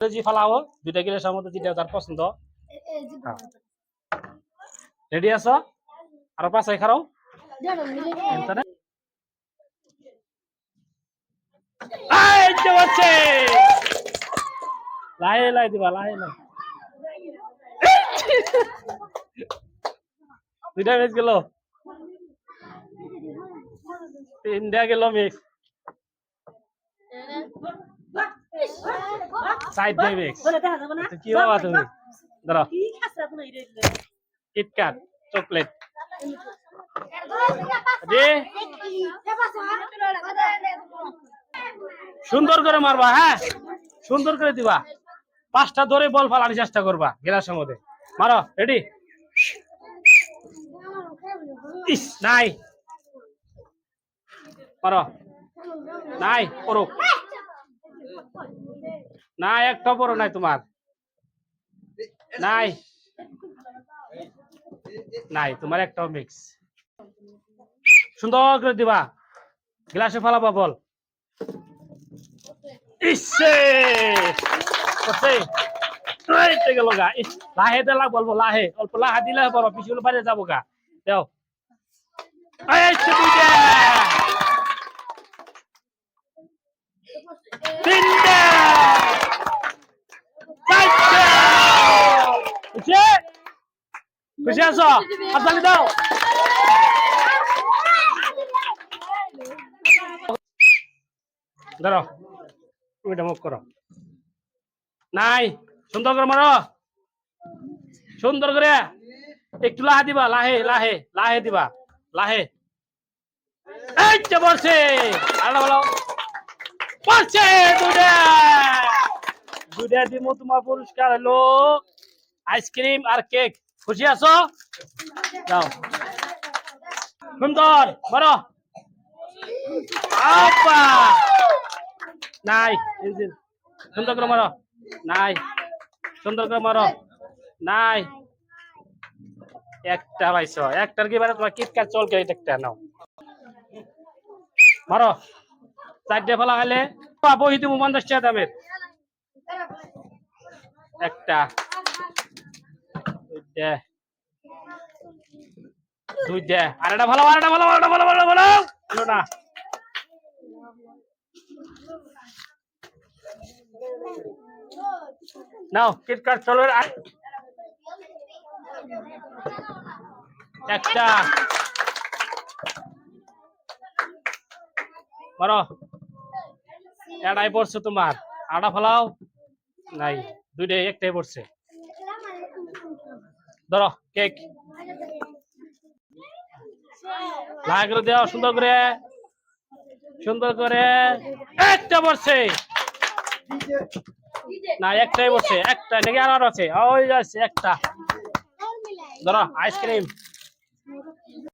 জি ফালাও, দুইটা গিলাসের মধ্যে যেটা তার পছন্দ। রেডি আছো? আরও পাঁচাই খারাও লাহে লাই দিবা, লাহে লাই দুইটা মিক্স গেল। তিনটা গেল মিক্স সাইড দিয়ে মিক্স কি বাবা তুমি? ধরো কিটক্যাট চকলেট সুন্দর করে মারবা হ্যাঁ? সুন্দর করে দিবা। পাঁচটা ধরে বল ফালানোর চেষ্টা করবা গ্লাসের মধ্যে মারো রেডি? ইস নাই। মারো। নাই করো নাই একটা বড় নাই তোমার। নাই। নাই, তোমার একটাও মিক্স সুন্দর করে দিবা। গ্লাসে ফালাবা, বল। লাহে দে লাগ লাহে। অল্প লাহা দিলে বড় পিছনে বাইরে যাব গা। দেও সে দুইটা তিনটা চারটা খুশি খুশি আছো? হাততালি দাও। ধরো তুমি এটা মুখ নাই, সুন্দর করে মারো। সুন্দর করে। একটু লাহে দিবা, লাহে লাহে লাহে দিবা, লাহে। এই যে বলছে, আর বলো। বলছে দুটা দুটা দিব তোমার পুরস্কার হলো আইসক্রিম আর কেক। খুশি আছো? যাও। সুন্দর আপা নাই সুন্দর করে মারো। নাই, সুন্দর করে মারো। নাই। একটা পাইছো। একটার কি বারে তোমার কিটকাট চলকে একটা নাও। মারো। চারটে ফেলা খাইলে বহি তুমি পঞ্চাশ টাকা দামের। একটা। আর একটা ভালো আর ভালো ভালো ভালো। নাও চলো। একটা। পড়ছে তোমার। আটা ফেলাও। নাই, দুইটাই, একটাই পড়ছে। ধরো কেক লাগ করে দেও সুন্দর করে। সুন্দর করে। একটা বসে। না, একটাই বসে, একটা, নাকি আর আছে? ওই যাচ্ছে একটা। ধরো আইসক্রিম